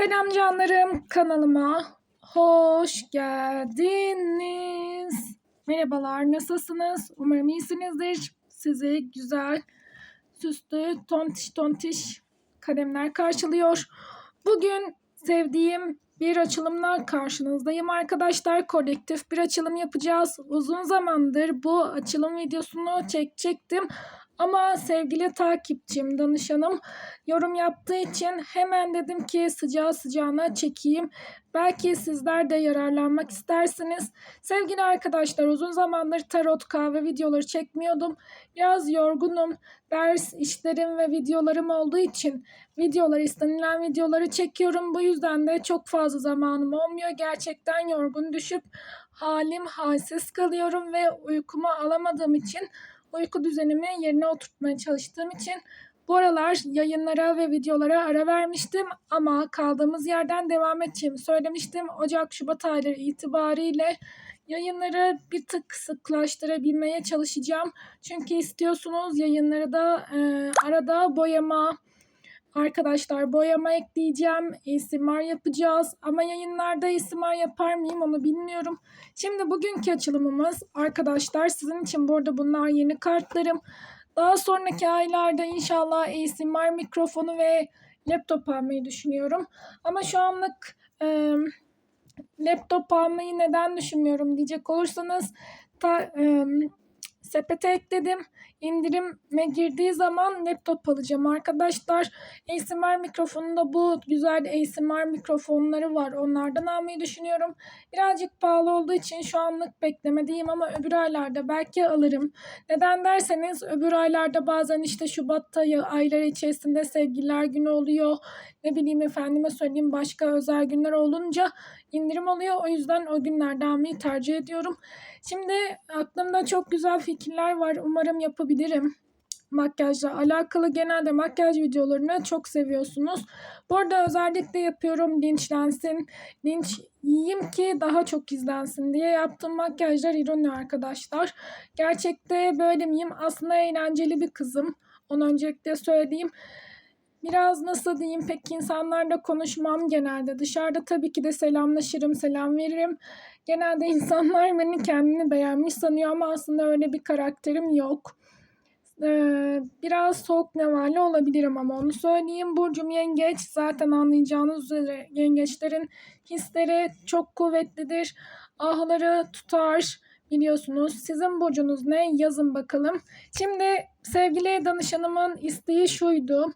Selam canlarım kanalıma hoş geldiniz. Merhabalar nasılsınız? Umarım iyisinizdir. Sizi güzel süslü tontiş tontiş kalemler karşılıyor. Bugün sevdiğim bir açılımla karşınızdayım arkadaşlar. Kolektif bir açılım yapacağız. Uzun zamandır bu açılım videosunu çekecektim. Ama sevgili takipçim, danışanım yorum yaptığı için hemen dedim ki sıcağı sıcağına çekeyim. Belki sizler de yararlanmak istersiniz. Sevgili arkadaşlar uzun zamandır tarot kahve videoları çekmiyordum. Biraz yorgunum. Ders işlerim ve videolarım olduğu için videolar istenilen videoları çekiyorum. Bu yüzden de çok fazla zamanım olmuyor. Gerçekten yorgun düşüp halim halsiz kalıyorum ve uykumu alamadığım için uyku düzenimi yerine oturtmaya çalıştığım için bu aralar yayınlara ve videolara ara vermiştim ama kaldığımız yerden devam edeceğimi söylemiştim. Ocak-Şubat ayları itibariyle yayınları bir tık sıklaştırabilmeye çalışacağım. Çünkü istiyorsunuz yayınları da e, arada boyama, Arkadaşlar boyama ekleyeceğim. ASMR yapacağız. Ama yayınlarda ASMR yapar mıyım onu bilmiyorum. Şimdi bugünkü açılımımız arkadaşlar sizin için burada bunlar yeni kartlarım. Daha sonraki aylarda inşallah ASMR mikrofonu ve laptop almayı düşünüyorum. Ama şu anlık e, laptop almayı neden düşünmüyorum diyecek olursanız ta, e, sepete ekledim. İndirime girdiği zaman laptop alacağım arkadaşlar. ASMR mikrofonunda bu güzel ASMR mikrofonları var. Onlardan almayı düşünüyorum. Birazcık pahalı olduğu için şu anlık beklemedeyim ama öbür aylarda belki alırım. Neden derseniz öbür aylarda bazen işte Şubat ayı ayları içerisinde sevgililer günü oluyor. Ne bileyim efendime söyleyeyim başka özel günler olunca indirim oluyor. O yüzden o günlerde almayı tercih ediyorum. Şimdi aklımda çok güzel fikirler var. Umarım yapabilirim. Makyajla alakalı genelde makyaj videolarını çok seviyorsunuz. Bu arada özellikle yapıyorum linçlensin. Linç yiyeyim ki daha çok izlensin diye yaptığım makyajlar ironi arkadaşlar. Gerçekte böyle miyim? Aslında eğlenceli bir kızım. Onu öncelikle söyleyeyim. Biraz nasıl diyeyim pek insanlarla konuşmam genelde. Dışarıda tabii ki de selamlaşırım, selam veririm. Genelde insanlar beni kendini beğenmiş sanıyor ama aslında öyle bir karakterim yok. Ee, biraz soğuk nevali olabilirim ama onu söyleyeyim. Burcum yengeç. Zaten anlayacağınız üzere yengeçlerin hisleri çok kuvvetlidir. Ahları tutar biliyorsunuz. Sizin burcunuz ne? Yazın bakalım. Şimdi sevgili danışanımın isteği şuydu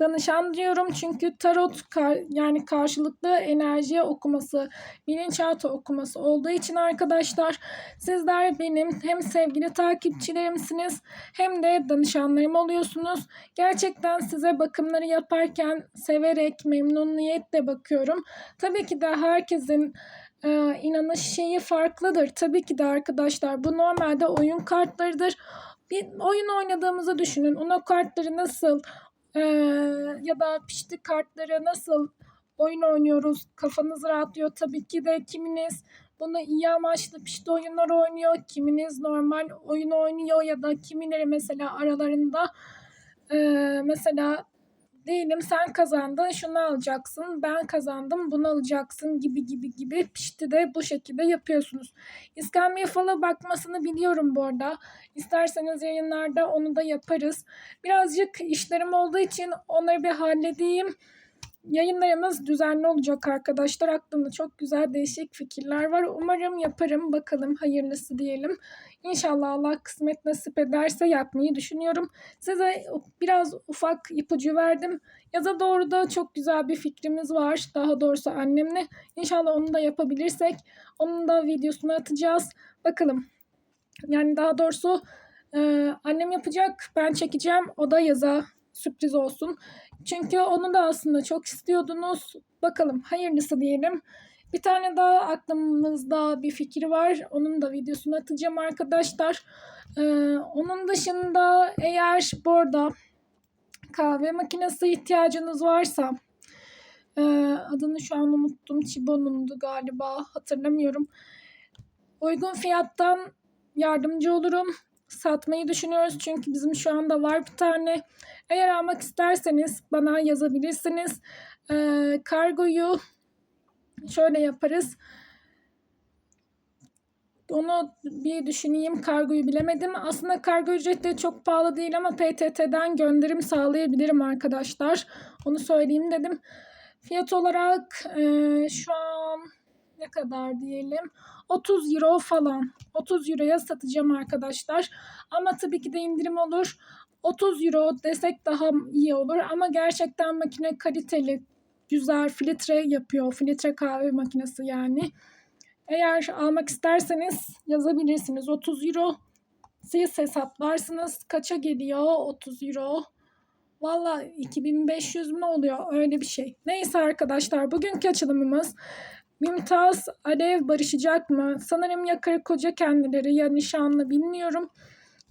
danışan diyorum çünkü tarot kar, yani karşılıklı enerji okuması, bilinçaltı okuması olduğu için arkadaşlar sizler benim hem sevgili takipçilerimsiniz hem de danışanlarım oluyorsunuz. Gerçekten size bakımları yaparken severek, memnuniyetle bakıyorum. Tabii ki de herkesin e, inanış şeyi farklıdır. Tabii ki de arkadaşlar bu normalde oyun kartlarıdır. Bir oyun oynadığımızı düşünün. Ona kartları nasıl ee, ya da pişti kartları nasıl oyun oynuyoruz? Kafanız rahatlıyor. Tabii ki de kiminiz bunu iyi amaçlı pişti oyunlar oynuyor kiminiz normal oyun oynuyor ya da kimileri mesela aralarında e, mesela diyelim sen kazandın şunu alacaksın ben kazandım bunu alacaksın gibi gibi gibi pişti de bu şekilde yapıyorsunuz. İskambil falı bakmasını biliyorum bu arada. İsterseniz yayınlarda onu da yaparız. Birazcık işlerim olduğu için onları bir halledeyim. Yayınlarımız düzenli olacak arkadaşlar. Aklımda çok güzel değişik fikirler var. Umarım yaparım. Bakalım hayırlısı diyelim. İnşallah Allah kısmet nasip ederse yapmayı düşünüyorum. Size biraz ufak ipucu verdim. Yaza doğru da çok güzel bir fikrimiz var. Daha doğrusu annemle. İnşallah onu da yapabilirsek onun da videosunu atacağız. Bakalım. Yani daha doğrusu e, annem yapacak. Ben çekeceğim. O da yaza sürpriz olsun. Çünkü onu da aslında çok istiyordunuz. Bakalım hayırlısı diyelim. Bir tane daha aklımızda bir fikir var. Onun da videosunu atacağım arkadaşlar. Ee, onun dışında eğer burada kahve makinesi ihtiyacınız varsa e, adını şu an unuttum. Chibon'undu galiba hatırlamıyorum. Uygun fiyattan yardımcı olurum. satmayı düşünüyoruz. Çünkü bizim şu anda var bir tane. Eğer almak isterseniz bana yazabilirsiniz. Ee, kargoyu şöyle yaparız. Onu bir düşüneyim. Kargoyu bilemedim. Aslında kargo ücretleri çok pahalı değil ama PTT'den gönderim sağlayabilirim arkadaşlar. Onu söyleyeyim dedim. Fiyat olarak e, şu an ne kadar diyelim 30 euro falan 30 euroya satacağım arkadaşlar ama tabii ki de indirim olur 30 euro desek daha iyi olur ama gerçekten makine kaliteli güzel filtre yapıyor filtre kahve makinesi yani eğer almak isterseniz yazabilirsiniz 30 euro siz hesaplarsınız kaça geliyor 30 euro Valla 2500 mü oluyor öyle bir şey. Neyse arkadaşlar bugünkü açılımımız Mümtaz Alev barışacak mı? Sanırım ya karı koca kendileri ya nişanlı bilmiyorum.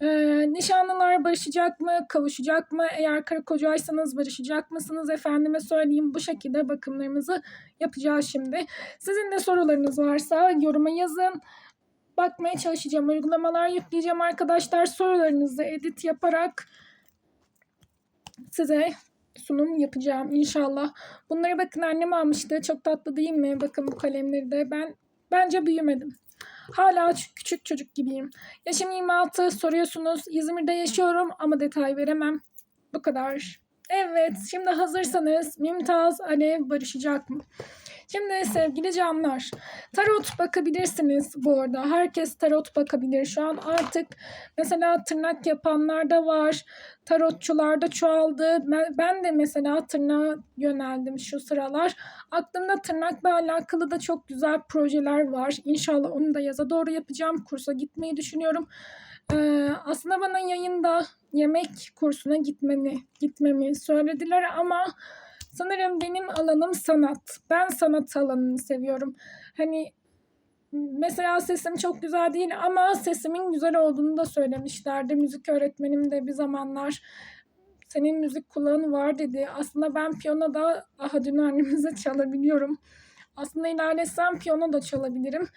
Ee, nişanlılar barışacak mı? Kavuşacak mı? Eğer karı kocaysanız barışacak mısınız? Efendime söyleyeyim bu şekilde bakımlarımızı yapacağız şimdi. Sizin de sorularınız varsa yoruma yazın. Bakmaya çalışacağım. Uygulamalar yükleyeceğim arkadaşlar. Sorularınızı edit yaparak size sunum yapacağım inşallah. Bunları bakın annem almıştı. Çok tatlı değil mi? Bakın bu kalemleri de. Ben bence büyümedim. Hala küçük çocuk gibiyim. Yaşım 26 soruyorsunuz. İzmir'de yaşıyorum ama detay veremem. Bu kadar. Evet şimdi hazırsanız Mümtaz Alev barışacak mı? Şimdi sevgili canlar tarot bakabilirsiniz bu arada. Herkes tarot bakabilir. Şu an artık mesela tırnak yapanlar da var. Tarotçular da çoğaldı. Ben de mesela tırnağa yöneldim şu sıralar. Aklımda tırnakla alakalı da çok güzel projeler var. İnşallah onu da yaza doğru yapacağım. Kursa gitmeyi düşünüyorum. Ee, aslında bana yayında yemek kursuna gitmeni, gitmemi söylediler ama sanırım benim alanım sanat. Ben sanat alanını seviyorum. Hani mesela sesim çok güzel değil ama sesimin güzel olduğunu da söylemişlerdi. Müzik öğretmenim de bir zamanlar senin müzik kulağın var dedi. Aslında ben piyano da aha dün annemize çalabiliyorum. Aslında ilerlesem piyano da çalabilirim.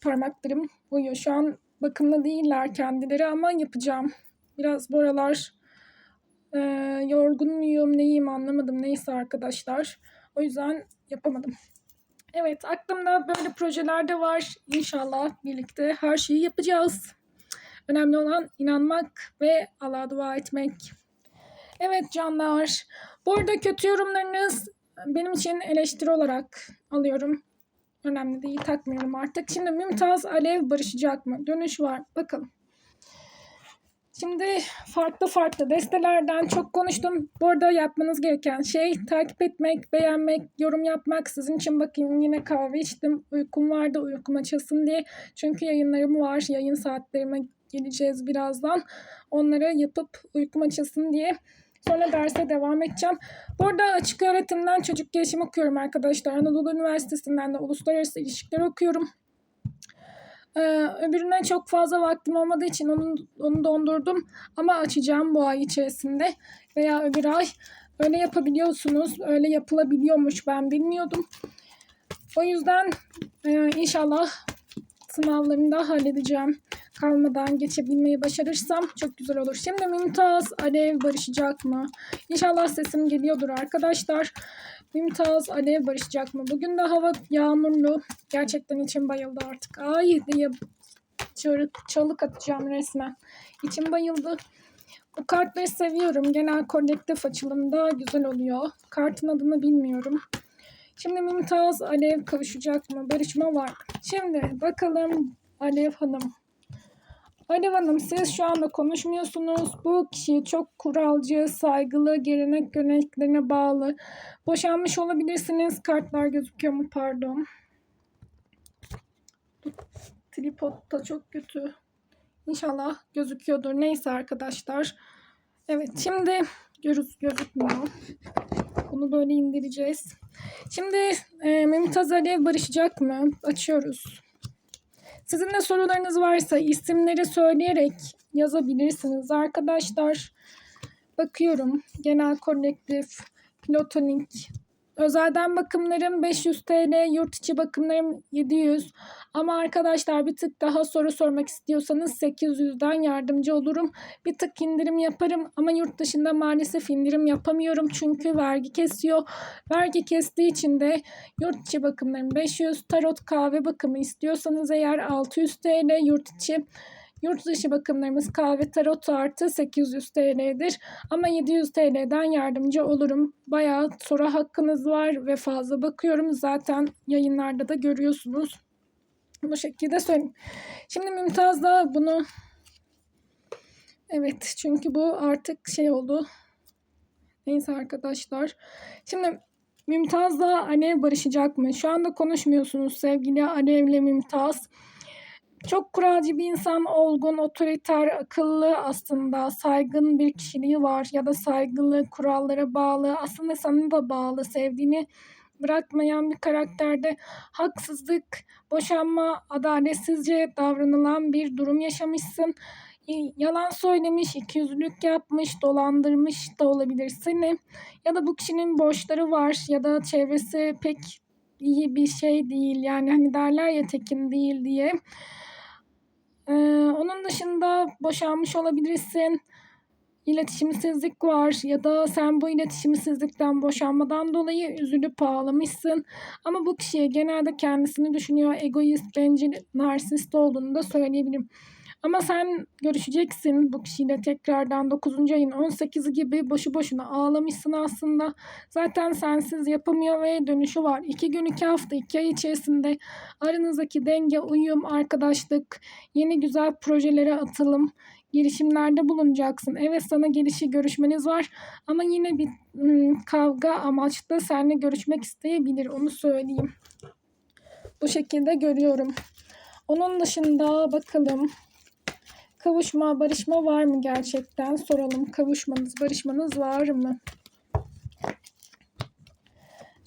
Parmaklarım uyuyor. Şu an bakımlı değiller kendileri ama yapacağım. Biraz bu aralar e, yorgun muyum neyim anlamadım. Neyse arkadaşlar. O yüzden yapamadım. Evet aklımda böyle projeler de var. İnşallah birlikte her şeyi yapacağız. Önemli olan inanmak ve Allah'a dua etmek. Evet canlar. Bu arada kötü yorumlarınız benim için eleştiri olarak alıyorum. Önemli değil takmıyorum artık. Şimdi Mümtaz Alev barışacak mı? Dönüş var. Bakalım. Şimdi farklı farklı destelerden çok konuştum. Bu arada yapmanız gereken şey takip etmek, beğenmek, yorum yapmak. Sizin için bakın yine kahve içtim. Uykum vardı uykum açılsın diye. Çünkü yayınlarım var. Yayın saatlerime geleceğiz birazdan. Onları yapıp uykum açılsın diye. Sonra derse devam edeceğim. Bu arada açık öğretimden çocuk gelişim okuyorum arkadaşlar. Anadolu Üniversitesi'nden de uluslararası ilişkiler okuyorum. Ee, öbürüne çok fazla vaktim olmadığı için onu, onu dondurdum. Ama açacağım bu ay içerisinde veya öbür ay. Öyle yapabiliyorsunuz. Öyle yapılabiliyormuş ben bilmiyordum. O yüzden e, inşallah sınavlarını da halledeceğim. Kalmadan geçebilmeyi başarırsam çok güzel olur. Şimdi Mümtaz Alev barışacak mı? İnşallah sesim geliyordur arkadaşlar. Mümtaz Alev barışacak mı? Bugün de hava yağmurlu. Gerçekten içim bayıldı artık. Ay diye çığlık, çalık atacağım resmen. İçim bayıldı. Bu kartları seviyorum. Genel kolektif açılımda güzel oluyor. Kartın adını bilmiyorum. Şimdi Mümtaz Alev kavuşacak mı? Barışma var. Şimdi bakalım Alev Hanım. Alev Hanım siz şu anda konuşmuyorsunuz. Bu kişi çok kuralcı, saygılı, gelenek göreneklerine bağlı. Boşanmış olabilirsiniz. Kartlar gözüküyor mu? Pardon. Tripod da çok kötü. İnşallah gözüküyordur. Neyse arkadaşlar. Evet şimdi görüz gözükmüyor. Bunu böyle indireceğiz. Şimdi e, Mümtaz Alev barışacak mı? Açıyoruz. Sizin de sorularınız varsa isimleri söyleyerek yazabilirsiniz arkadaşlar. Bakıyorum. Genel kolektif, platonik, Özelden bakımlarım 500 TL, yurt içi bakımlarım 700. Ama arkadaşlar bir tık daha soru sormak istiyorsanız 800'den yardımcı olurum. Bir tık indirim yaparım ama yurt dışında maalesef indirim yapamıyorum çünkü vergi kesiyor. Vergi kestiği için de yurt içi bakımlarım 500, tarot kahve bakımı istiyorsanız eğer 600 TL, yurt içi Yurt dışı bakımlarımız kahve tarot artı 800 TL'dir. Ama 700 TL'den yardımcı olurum. Bayağı soru hakkınız var ve fazla bakıyorum. Zaten yayınlarda da görüyorsunuz. Bu şekilde söyleyeyim. Şimdi Mümtaz da bunu Evet çünkü bu artık şey oldu. Neyse arkadaşlar. Şimdi Mümtaz'la Alev barışacak mı? Şu anda konuşmuyorsunuz sevgili Alev'le Mümtaz. Çok kuralcı bir insan, olgun, otoriter, akıllı aslında, saygın bir kişiliği var ya da saygılı, kurallara bağlı, aslında sana da bağlı, sevdiğini bırakmayan bir karakterde haksızlık, boşanma, adaletsizce davranılan bir durum yaşamışsın. Yalan söylemiş, ikiyüzlülük yapmış, dolandırmış da olabilir seni. Ya da bu kişinin borçları var ya da çevresi pek iyi bir şey değil. Yani hani derler ya tekin değil diye. Ee, onun dışında boşanmış olabilirsin. İletişimsizlik var ya da sen bu iletişimsizlikten boşanmadan dolayı üzülüp ağlamışsın. Ama bu kişiye genelde kendisini düşünüyor, egoist, bencil, narsist olduğunu da söyleyebilirim. Ama sen görüşeceksin bu kişiyle tekrardan 9. ayın 18'i gibi boşu boşuna ağlamışsın aslında. Zaten sensiz yapamıyor ve dönüşü var. 2 gün 2 hafta 2 ay içerisinde aranızdaki denge, uyum, arkadaşlık, yeni güzel projelere atılım, girişimlerde bulunacaksın. Evet sana gelişi görüşmeniz var ama yine bir ım, kavga amaçlı seninle görüşmek isteyebilir onu söyleyeyim. Bu şekilde görüyorum. Onun dışında bakalım. Kavuşma, barışma var mı gerçekten? Soralım. Kavuşmanız, barışmanız var mı?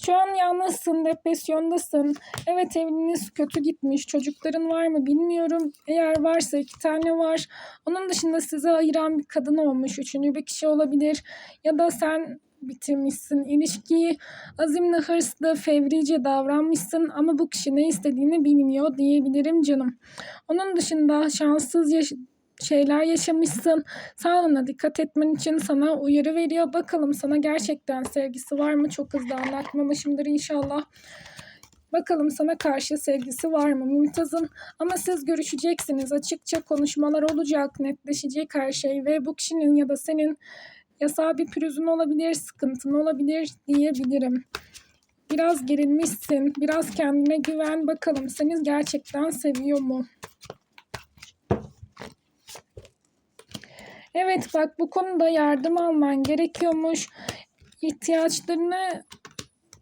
Şu an yalnızsın, depresyondasın. Evet evliliğiniz kötü gitmiş. Çocukların var mı bilmiyorum. Eğer varsa iki tane var. Onun dışında sizi ayıran bir kadın olmuş. Üçüncü bir kişi olabilir. Ya da sen bitirmişsin ilişkiyi. Azimli, hırslı, fevrice davranmışsın ama bu kişi ne istediğini bilmiyor diyebilirim canım. Onun dışında şanssız yaş şeyler yaşamışsın. Sağlığına dikkat etmen için sana uyarı veriyor. Bakalım sana gerçekten sevgisi var mı? Çok hızlı anlatmamışımdır inşallah. Bakalım sana karşı sevgisi var mı Mümtaz'ın? Ama siz görüşeceksiniz. Açıkça konuşmalar olacak. Netleşecek her şey ve bu kişinin ya da senin yasal bir pürüzün olabilir, sıkıntın olabilir diyebilirim. Biraz gerilmişsin. Biraz kendine güven. Bakalım seni gerçekten seviyor mu? Evet bak bu konuda yardım alman gerekiyormuş. İhtiyaçlarını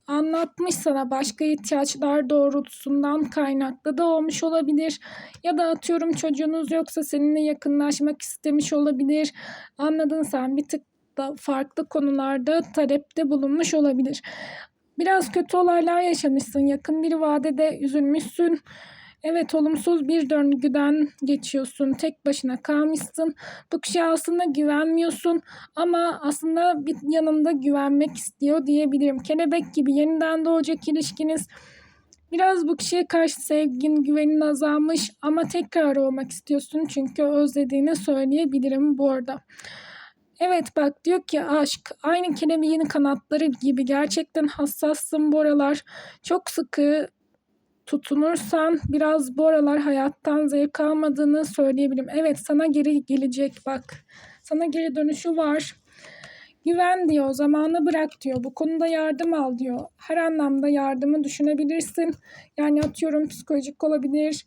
anlatmış sana başka ihtiyaçlar doğrultusundan kaynaklı da olmuş olabilir. Ya da atıyorum çocuğunuz yoksa seninle yakınlaşmak istemiş olabilir. Anladın sen bir tık da farklı konularda talepte bulunmuş olabilir. Biraz kötü olaylar yaşamışsın. Yakın bir vadede üzülmüşsün. Evet olumsuz bir döngüden geçiyorsun. Tek başına kalmışsın. Bu kişiye aslında güvenmiyorsun ama aslında bir yanında güvenmek istiyor diyebilirim. Kelebek gibi yeniden doğacak ilişkiniz. Biraz bu kişiye karşı sevgin, güvenin azalmış ama tekrar olmak istiyorsun çünkü özlediğini söyleyebilirim bu arada. Evet bak diyor ki aşk aynı kelebeğin kanatları gibi gerçekten hassassın bu aralar. Çok sıkı tutunursan biraz bu aralar hayattan zevk almadığını söyleyebilirim. Evet sana geri gelecek bak. Sana geri dönüşü var. Güven diyor, zamanı bırak diyor. Bu konuda yardım al diyor. Her anlamda yardımı düşünebilirsin. Yani atıyorum psikolojik olabilir,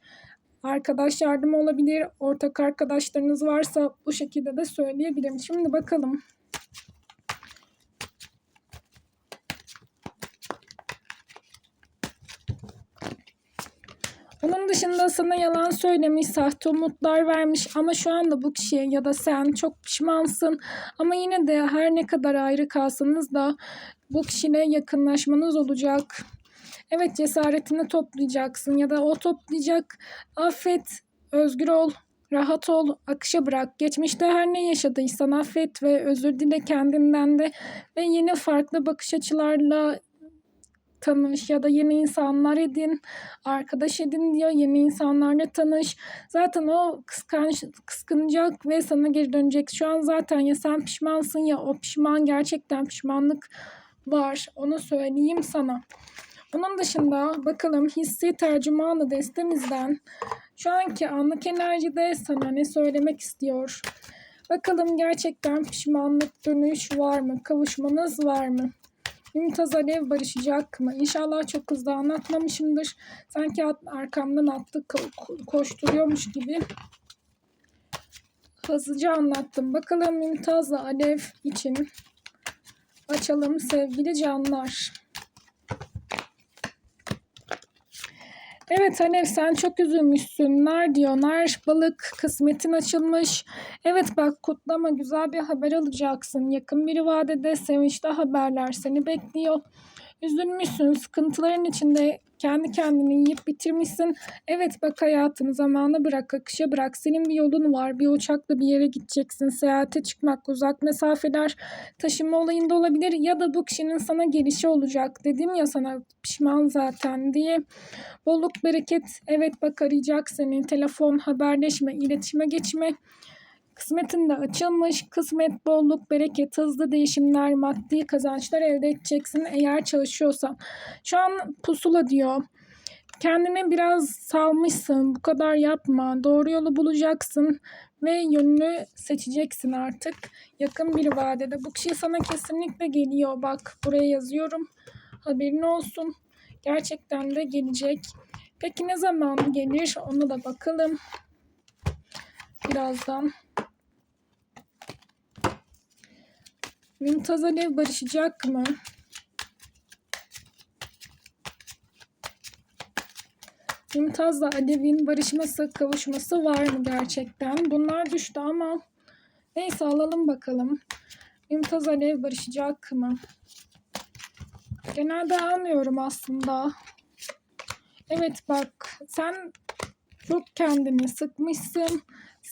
arkadaş yardımı olabilir, ortak arkadaşlarınız varsa bu şekilde de söyleyebilirim. Şimdi bakalım. Onun dışında sana yalan söylemiş, sahte umutlar vermiş ama şu anda bu kişiye ya da sen çok pişmansın. Ama yine de her ne kadar ayrı kalsanız da bu kişiyle yakınlaşmanız olacak. Evet cesaretini toplayacaksın ya da o toplayacak. Affet, özgür ol, rahat ol, akışa bırak. Geçmişte her ne yaşadıysan affet ve özür dile kendinden de ve yeni farklı bakış açılarla tanış ya da yeni insanlar edin, arkadaş edin diyor. Yeni insanlarla tanış. Zaten o kıskanç, kıskanacak ve sana geri dönecek. Şu an zaten ya sen pişmansın ya o pişman gerçekten pişmanlık var. Onu söyleyeyim sana. Bunun dışında bakalım hissi tercümanı destemizden şu anki anlık enerjide sana ne söylemek istiyor? Bakalım gerçekten pişmanlık dönüş var mı? Kavuşmanız var mı? Mümtaz Alev barışacak mı? İnşallah çok hızlı anlatmamışımdır. Sanki arkamdan attı ko- koşturuyormuş gibi. Hızlıca anlattım. Bakalım Mümtaz'la Alev için açalım sevgili canlar. Evet Alev sen çok üzülmüşsün. Nar diyor. Nar balık kısmetin açılmış. Evet bak kutlama güzel bir haber alacaksın. Yakın bir vadede sevinçli haberler seni bekliyor. Üzülmüşsün. Sıkıntıların içinde kendi kendini yiyip bitirmişsin. Evet bak hayatını zamana bırak, akışa bırak. Senin bir yolun var. Bir uçakla bir yere gideceksin. Seyahate çıkmak, uzak mesafeler taşıma olayında olabilir. Ya da bu kişinin sana gelişi olacak. Dedim ya sana pişman zaten diye. Bolluk bereket evet bak arayacak seni. Telefon, haberleşme, iletişime geçme. Kısmetin de açılmış. Kısmet, bolluk, bereket, hızlı değişimler, maddi kazançlar elde edeceksin eğer çalışıyorsan. Şu an pusula diyor. Kendine biraz salmışsın. Bu kadar yapma. Doğru yolu bulacaksın ve yönünü seçeceksin artık. Yakın bir vadede. Bu kişi sana kesinlikle geliyor. Bak buraya yazıyorum. Haberin olsun. Gerçekten de gelecek. Peki ne zaman gelir? Ona da bakalım. Birazdan. Mümtaz Alev barışacak mı? Mümtaz'la Alev'in barışması, kavuşması var mı gerçekten? Bunlar düştü ama neyse alalım bakalım. Mümtaz Alev barışacak mı? Genelde almıyorum aslında. Evet bak sen çok kendini sıkmışsın.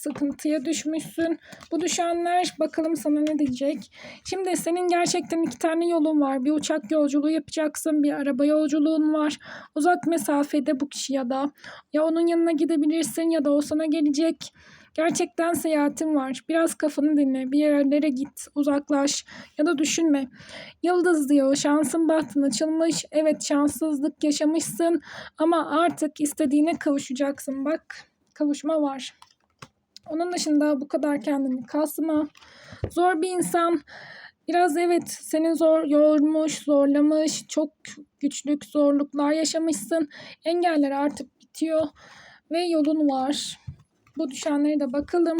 Sıkıntıya düşmüşsün. Bu düşenler bakalım sana ne diyecek. Şimdi senin gerçekten iki tane yolun var. Bir uçak yolculuğu yapacaksın. Bir araba yolculuğun var. Uzak mesafede bu kişi ya da ya onun yanına gidebilirsin ya da o sana gelecek. Gerçekten seyahatin var. Biraz kafanı dinle. Bir yerlere git. Uzaklaş. Ya da düşünme. Yıldız diyor. Şansın bahtın açılmış. Evet şanssızlık yaşamışsın. Ama artık istediğine kavuşacaksın. Bak kavuşma var. Onun dışında bu kadar kendini kasma. Zor bir insan. Biraz evet seni zor yormuş, zorlamış, çok güçlük, zorluklar yaşamışsın. Engeller artık bitiyor ve yolun var. Bu düşenlere de bakalım.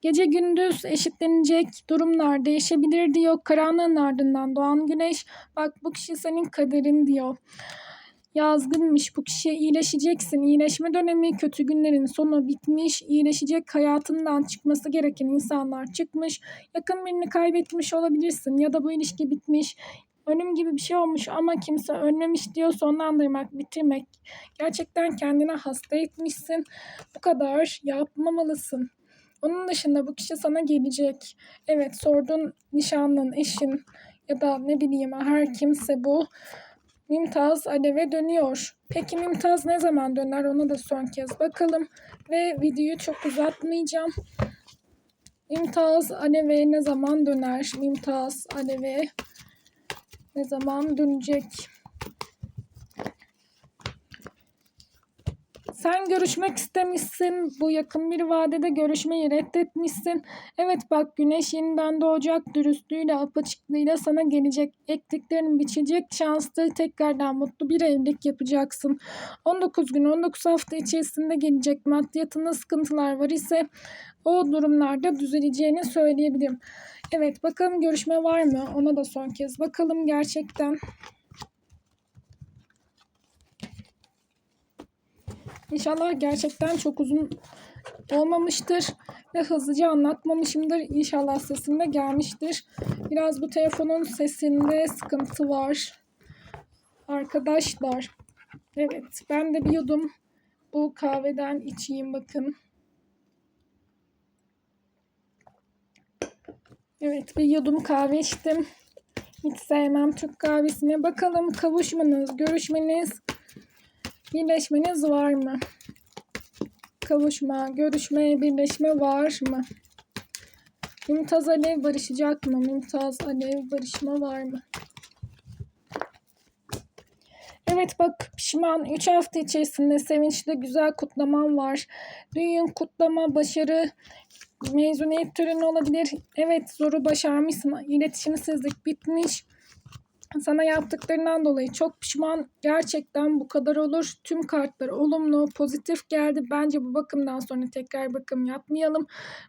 Gece gündüz eşitlenecek durumlar değişebilir diyor. Karanlığın ardından doğan güneş. Bak bu kişi senin kaderin diyor. Yazgınmış bu kişiye iyileşeceksin. İyileşme dönemi kötü günlerin sonu bitmiş. İyileşecek hayatından çıkması gereken insanlar çıkmış. Yakın birini kaybetmiş olabilirsin ya da bu ilişki bitmiş. Ölüm gibi bir şey olmuş ama kimse ölmemiş diyor sonlandırmak, bitirmek. Gerçekten kendine hasta etmişsin. Bu kadar yapmamalısın. Onun dışında bu kişi sana gelecek. Evet sorduğun nişanlın, eşin ya da ne bileyim her kimse bu. Mümtaz Alev'e dönüyor. Peki Mümtaz ne zaman döner ona da son kez bakalım. Ve videoyu çok uzatmayacağım. Mümtaz Alev'e ne zaman döner? Mümtaz Alev'e ne zaman dönecek? Sen görüşmek istemişsin. Bu yakın bir vadede görüşmeyi reddetmişsin. Evet bak güneş yeniden doğacak. Dürüstlüğüyle, apaçıklığıyla sana gelecek. Ektiklerin biçecek. Şanslı tekrardan mutlu bir evlilik yapacaksın. 19 gün, 19 hafta içerisinde gelecek. Maddiyatında sıkıntılar var ise o durumlarda düzeleceğini söyleyebilirim. Evet bakalım görüşme var mı? Ona da son kez bakalım gerçekten. İnşallah gerçekten çok uzun olmamıştır ve hızlıca anlatmamışımdır. İnşallah sesim de gelmiştir. Biraz bu telefonun sesinde sıkıntı var. Arkadaşlar. Evet ben de bir yudum bu kahveden içeyim bakın. Evet bir yudum kahve içtim. Hiç sevmem Türk kahvesine. Bakalım kavuşmanız, görüşmeniz, birleşmeniz var mı? Kavuşma, görüşme, birleşme var mı? Mümtaz Alev barışacak mı? Mümtaz Alev barışma var mı? Evet bak pişman 3 hafta içerisinde sevinçli güzel kutlamam var. Düğün, kutlama, başarı, mezuniyet töreni olabilir. Evet zoru başarmışsın. İletişimsizlik bitmiş. Sana yaptıklarından dolayı çok pişman. Gerçekten bu kadar olur. Tüm kartlar olumlu, pozitif geldi. Bence bu bakımdan sonra tekrar bakım yapmayalım.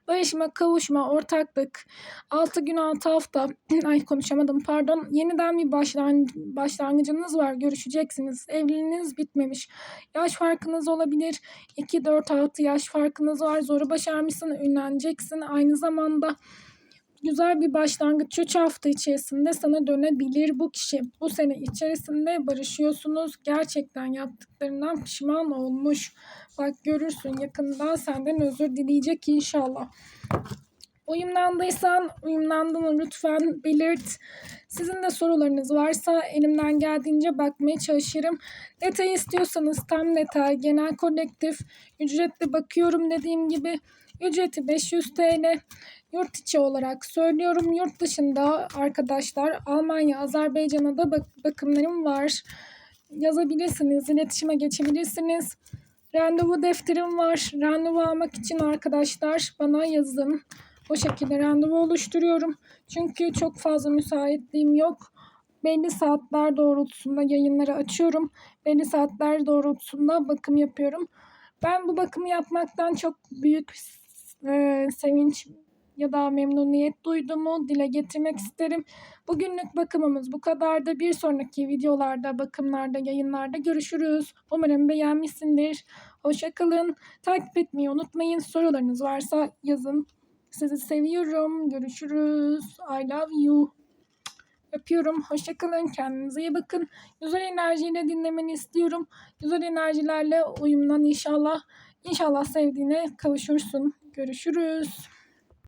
Barışma, kavuşma, ortaklık. 6 gün 6 hafta. Ay konuşamadım pardon. Yeniden bir başlangıç, başlangıcınız var. Görüşeceksiniz. Evliliğiniz bitmemiş. Yaş farkınız olabilir. 2-4-6 yaş farkınız var. Zoru başarmışsın. Ünleneceksin. Aynı zamanda güzel bir başlangıç 3 hafta içerisinde sana dönebilir bu kişi. Bu sene içerisinde barışıyorsunuz. Gerçekten yaptıklarından pişman olmuş. Bak görürsün yakında senden özür dileyecek inşallah. Uyumlandıysan uyumlandığını lütfen belirt. Sizin de sorularınız varsa elimden geldiğince bakmaya çalışırım. Detay istiyorsanız tam detay, genel kolektif, ücretli bakıyorum dediğim gibi. Ücreti 500 TL. Yurt içi olarak söylüyorum. Yurt dışında arkadaşlar Almanya, Azerbaycan'a da bak- bakımlarım var. Yazabilirsiniz, iletişime geçebilirsiniz. Randevu defterim var. Randevu almak için arkadaşlar bana yazın. O şekilde randevu oluşturuyorum. Çünkü çok fazla müsaitliğim yok. Belli saatler doğrultusunda yayınları açıyorum. Belli saatler doğrultusunda bakım yapıyorum. Ben bu bakımı yapmaktan çok büyük e, sevinç ya da memnuniyet duyduğumu dile getirmek isterim. Bugünlük bakımımız bu kadardı. Bir sonraki videolarda, bakımlarda, yayınlarda görüşürüz. Umarım beğenmişsindir. Hoşçakalın. Takip etmeyi unutmayın. Sorularınız varsa yazın. Sizi seviyorum. Görüşürüz. I love you. Öpüyorum. Hoşçakalın. Kendinize iyi bakın. Güzel enerjiyle dinlemeni istiyorum. Güzel enerjilerle uyumlan inşallah. İnşallah sevdiğine kavuşursun. Görüşürüz.